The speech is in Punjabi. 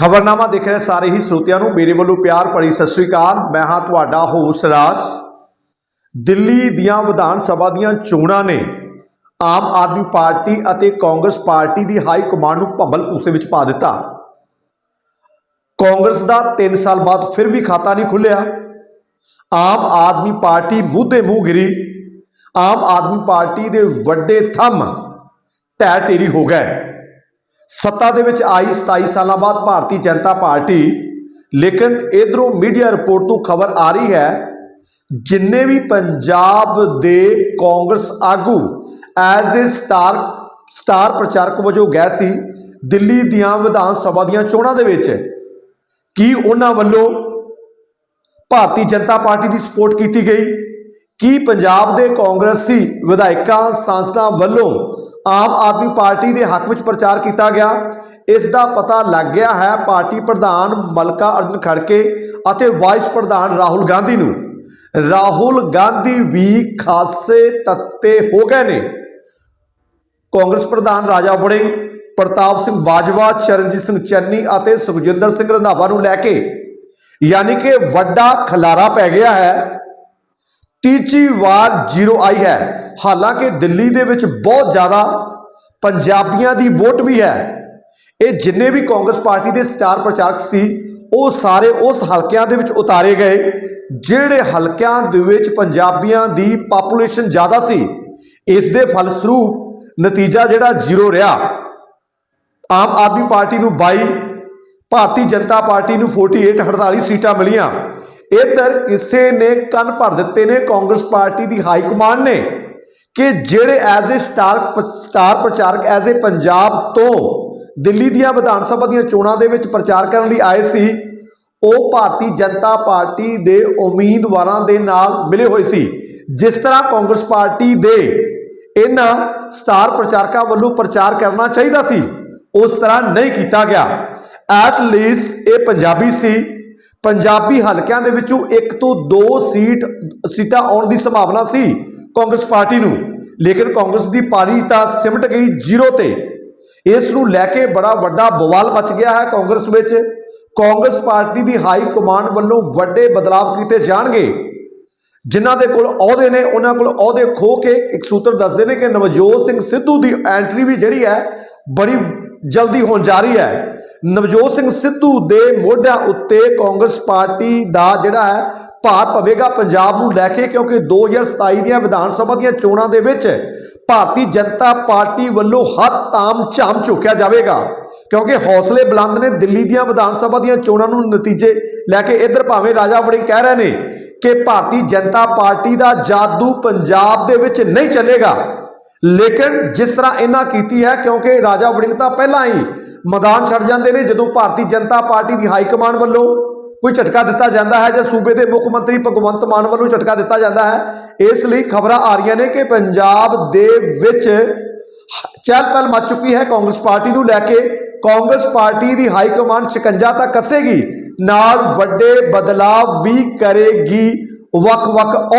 ਖਬਰਨਾਮਾ ਦੇਖ ਰਹੇ ਸਾਰੇ ਹੀ ਸਰੋਤਿਆਂ ਨੂੰ। ਮੇਰੇ ਵੱਲੋਂ ਪਿਆਰ ਭਰੀ ਸਤਿ ਸ੍ਰੀ ਅਕਾਲ। ਮੈਂ ਹਾਂ ਤੁਹਾਡਾ ਹੋਸਟ ਰਾਜ। ਦਿੱਲੀ ਦੀਆਂ ਵਿਧਾਨ ਸਭਾ ਦੀਆਂ ਚੋਣਾਂ ਨੇ। ਆਮ ਆਦਮੀ ਪਾਰਟੀ ਅਤੇ ਕਾਂਗਰਸ ਪਾਰਟੀ ਦੀ ਹਾਈ ਕਮਾਂਡ ਨੂੰ ਭੰਬਲ ਭੂਸੇ ਵਿੱਚ ਪਾ ਦਿੱਤਾ। ਕਾਂਗਰਸ ਦਾ 3 ਸਾਲ ਬਾਅਦ ਫਿਰ ਵੀ ਖਾਤਾ ਨਹੀਂ ਖੁੱਲਿਆ। ਆਮ ਆਦਮੀ ਪਾਰਟੀ ਮੂੰਹ ਮੂੰਹ ਗਿਰੀ। ਆਮ ਆਦਮੀ ਪਾਰਟੀ ਦੇ ਵੱਡੇ ਥੰਮ ਢਹਿ ਢੇਰੀ ਹੋ ਗਏ। ਸੱਤਾ ਦੇ ਵਿੱਚ ਆਈ 27 ਸਾਲਾਂ ਬਾਅਦ ਭਾਰਤੀ ਜਨਤਾ ਪਾਰਟੀ, ਲੇਕਿਨ ਇਧਰੋਂ ਮੀਡੀਆ ਰਿਪੋਰਟ ਤੋਂ ਖਬਰ ਆ ਰਹੀ ਹੈ, ਜਿੰਨੇ ਵੀ ਪੰਜਾਬ ਦੇ ਕਾਂਗਰਸ ਆਗੂ ਐਜ਼ ਅ ਸਟਾਰ ਸਟਾਰ ਪ੍ਰਚਾਰਕ ਵਜੋਂ ਗਏ ਸੀ, ਦਿੱਲੀ ਦੀਆਂ ਵਿਧਾਨ ਸਭਾ ਦੀਆਂ ਚੋਣਾਂ ਦੇ ਵਿੱਚ, ਕੀ ਉਹਨਾਂ ਵੱਲੋਂ ਭਾਰਤੀ ਜਨਤਾ ਪਾਰਟੀ ਦੀ ਸਪੋਰਟ ਕੀਤੀ ਗਈ? ਕੀ ਪੰਜਾਬ ਦੇ ਕਾਂਗਰਸੀ ਵਿਧਾਇਕਾਂ ਸੰਸਥਾ ਵੱਲੋਂ ਆਮ ਆਦਮੀ ਪਾਰਟੀ ਦੇ ਹੱਕ ਵਿੱਚ ਪ੍ਰਚਾਰ ਕੀਤਾ ਗਿਆ। ਇਸ ਦਾ ਪਤਾ ਲੱਗ ਗਿਆ ਹੈ ਪਾਰਟੀ ਪ੍ਰਧਾਨ ਮਲਕਾ ਅਰਜਨ ਖੜਕੇ ਅਤੇ ਵਾਈਸ ਪ੍ਰਧਾਨ ਰਾਹੁਲ ਗਾਂਧੀ ਨੂੰ। ਰਾਹੁਲ ਗਾਂਧੀ ਵੀ ਖਾਸੇ ਤੱਤੇ ਹੋ ਗਏ ਨੇ। ਕਾਂਗਰਸ ਪ੍ਰਧਾਨ ਰਾਜਾ ਵੜਿੰਗ, ਪ੍ਰਤਾਪ ਸਿੰਘ ਬਾਜਵਾ, ਚਰਨਜੀਤ ਸਿੰਘ ਚੰਨੀ ਅਤੇ ਸੁਖਜਿੰਦਰ ਸਿੰਘ ਰੰਧਾਵਾ ਨੂੰ ਲੈ ਕੇ ਯਾਨੀ ਕਿ ਵੱਡਾ ਖਲਾਰਾ ਪੈ ਗਿਆ ਹੈ। ਤੀਜੀ ਵਾਰ ਜ਼ੀਰੋ ਆਈ ਹੈ। ਹਾਲਾਂਕਿ ਦਿੱਲੀ ਦੇ ਵਿੱਚ ਬਹੁਤ ਜ਼ਿਆਦਾ ਪੰਜਾਬੀਆਂ ਦੀ ਵੋਟ ਵੀ ਹੈ। ਇਹ ਜਿੰਨੇ ਵੀ ਕਾਂਗਰਸ ਪਾਰਟੀ ਦੇ ਸਟਾਰ ਪ੍ਰਚਾਰਕ ਸੀ, ਉਹ ਸਾਰੇ ਉਸ ਹਲਕਿਆਂ ਦੇ ਵਿੱਚ ਉਤਾਰੇ ਗਏ, ਜਿਹੜੇ ਹਲਕਿਆਂ ਦੇ ਵਿੱਚ ਪੰਜਾਬੀਆਂ ਦੀ ਪਾਪੂਲੇਸ਼ਨ ਜ਼ਿਆਦਾ ਸੀ। ਇਸ ਦੇ ਫਲਸਰੂਪ ਨਤੀਜਾ ਜਿਹੜਾ ਜ਼ੀਰੋ ਰਿਹਾ। ਆਮ ਆਦਮੀ ਪਾਰਟੀ ਨੂੰ 22 ਭਾਰਤੀ ਜਨਤਾ ਪਾਰਟੀ ਨੂੰ 48 48 ਸੀਟਾਂ ਮਿਲੀਆਂ। ਇੱਧਰ ਕਿਸੇ ਨੇ ਕੰਨ ਭਰ ਦਿੱਤੇ ਨੇ, ਕਾਂਗਰਸ ਪਾਰਟੀ ਦੀ ਹਾਈ ਕਮਾਂਡ ਨੇ, ਕਿ ਜਿਹੜੇ ਐਜ਼ ਅ ਸਟਾਰ ਸਟਾਰ ਪ੍ਰਚਾਰਕ ਐਜ਼ ਅ ਪੰਜਾਬ ਤੋਂ ਦਿੱਲੀ ਦੀਆਂ ਵਿਧਾਨ ਸਭਾ ਦੀਆਂ ਚੋਣਾਂ ਦੇ ਵਿੱਚ ਪ੍ਰਚਾਰ ਕਰਨ ਲਈ ਆਏ ਸੀ, ਉਹ ਭਾਰਤੀ ਜਨਤਾ ਪਾਰਟੀ ਦੇ ਉਮੀਦਵਾਰਾਂ ਦੇ ਨਾਲ ਮਿਲੇ ਹੋਏ ਸੀ। ਜਿਸ ਤਰ੍ਹਾਂ ਕਾਂਗਰਸ ਪਾਰਟੀ ਦੇ ਇਹਨਾਂ ਸਟਾਰ ਪ੍ਰਚਾਰਕਾਂ ਵੱਲੋਂ ਪ੍ਰਚਾਰ ਕਰਨਾ ਚਾਹੀਦਾ ਸੀ, ਉਸ ਤਰ੍ਹਾਂ ਨਹੀਂ ਕੀਤਾ ਗਿਆ। ਐਟ ਲੀਸਟ ਇਹ ਪੰਜਾਬੀ ਸੀ। ਪੰਜਾਬੀ ਹਲਕਿਆਂ ਦੇ ਵਿੱਚੋਂ ਇੱਕ ਤੋਂ ਦੋ ਸੀਟ, ਸੀਟਾਂ ਆਉਣ ਦੀ ਸੰਭਾਵਨਾ ਸੀ ਕਾਂਗਰਸ ਪਾਰਟੀ ਨੂੰ। ਲੇਕਿਨ ਕਾਂਗਰਸ ਦੀ ਪਾਰੀ ਤਾਂ ਸਿਮਟ ਗਈ ਜ਼ੀਰੋ ਤੇ। ਇਸ ਨੂੰ ਲੈ ਕੇ ਬੜਾ ਵੱਡਾ ਬਵਾਲ ਮਚ ਗਿਆ ਹੈ ਕਾਂਗਰਸ ਵਿੱਚ। ਕਾਂਗਰਸ ਪਾਰਟੀ ਦੀ ਹਾਈ ਕਮਾਂਡ ਵੱਲੋਂ ਵੱਡੇ ਬਦਲਾਅ ਕੀਤੇ ਜਾਣਗੇ। ਜਿਨ੍ਹਾਂ ਦੇ ਕੋਲ ਅਹੁਦੇ ਨੇ, ਉਹਨਾਂ ਕੋਲ ਅਹੁਦੇ ਖੋ ਕੇ ਇੱਕ ਸੂਤਰ ਦੱਸਦੇ ਨੇ ਕਿ ਨਵਜੋਤ ਸਿੰਘ ਸਿੱਧੂ ਦੀ ਐਂਟਰੀ ਵੀ ਜਿਹੜੀ ਹੈ, ਬੜੀ ਜਲਦੀ ਹੋਣ ਜਾ ਰਹੀ ਹੈ। ਨਵਜੋਤ ਸਿੰਘ ਸਿੱਧੂ ਦੇ ਮੋਢਿਆਂ ਉੱਤੇ ਕਾਂਗਰਸ ਪਾਰਟੀ ਦਾ ਜਿਹੜਾ ਹੈ ਭਾਰ ਪਵੇਗਾ ਪੰਜਾਬ ਨੂੰ ਲੈ ਕੇ, ਕਿਉਂਕਿ 2027 ਦੀਆਂ ਵਿਧਾਨ ਸਭਾ ਦੀਆਂ ਚੋਣਾਂ ਦੇ ਵਿੱਚ ਭਾਰਤੀ ਜਨਤਾ ਪਾਰਟੀ ਵੱਲੋਂ ਹਰ ਤਾਮ ਝਾਮ ਝੁਕਿਆ ਜਾਵੇਗਾ। ਕਿਉਂਕਿ ਹੌਸਲੇ ਬੁਲੰਦ ਨੇ ਦਿੱਲੀ ਦੀਆਂ ਵਿਧਾਨ ਸਭਾ ਦੀਆਂ ਚੋਣਾਂ ਨੂੰ ਨਤੀਜੇ ਲੈ ਕੇ ਇੱਧਰ ਭਾਵੇਂ ਰਾਜਾ ਵੜਿੰਗ ਕਹਿ ਰਹੇ ਨੇ ਕਿ ਭਾਰਤੀ ਜਨਤਾ ਪਾਰਟੀ ਦਾ ਜਾਦੂ ਪੰਜਾਬ ਦੇ ਵਿੱਚ ਨਹੀਂ ਚੱਲੇਗਾ। ਲੇਕਿਨ ਜਿਸ ਤਰ੍ਹਾਂ ਇਹਨਾਂ ਕੀਤੀ ਹੈ, ਕਿਉਂਕਿ ਰਾਜਾ ਵੜਿੰਗ ਤਾਂ ਪਹਿਲਾਂ ਹੀ ਮੈਦਾਨ ਛੱਡ ਜਾਂਦੇ ਨੇ, ਜਦੋਂ ਭਾਰਤੀ ਜਨਤਾ ਪਾਰਟੀ ਦੀ ਹਾਈ ਕਮਾਂਡ ਵੱਲੋਂ ਕੋਈ ਝਟਕਾ ਦਿੱਤਾ ਜਾਂਦਾ ਹੈ ਜਾਂ ਸੂਬੇ ਦੇ ਮੁੱਖ ਮੰਤਰੀ ਭਗਵੰਤ ਮਾਨ ਵੱਲੋਂ ਝਟਕਾ ਦਿੱਤਾ ਜਾਂਦਾ ਹੈ, ਇਸ ਲਈ ਖਬਰਾਂ ਆ ਰਹੀਆਂ ਨੇ ਕਿ ਪੰਜਾਬ ਦੇ ਵਿੱਚ ਚਹਿਲ ਪਹਿਲ ਮਚ ਚੁੱਕੀ ਹੈ। ਕਾਂਗਰਸ ਪਾਰਟੀ ਨੂੰ ਲੈ ਕੇ ਕਾਂਗਰਸ ਪਾਰਟੀ ਦੀ ਹਾਈ ਕਮਾਂਡ ਸ਼ਿਕੰਜਾ ਤਾਂ ਕੱਸੇਗੀ, ਨਾਲ ਵੱਡੇ ਬਦਲਾਅ ਵੀ ਕਰੇਗੀ ਵੱਖ-ਵੱਖ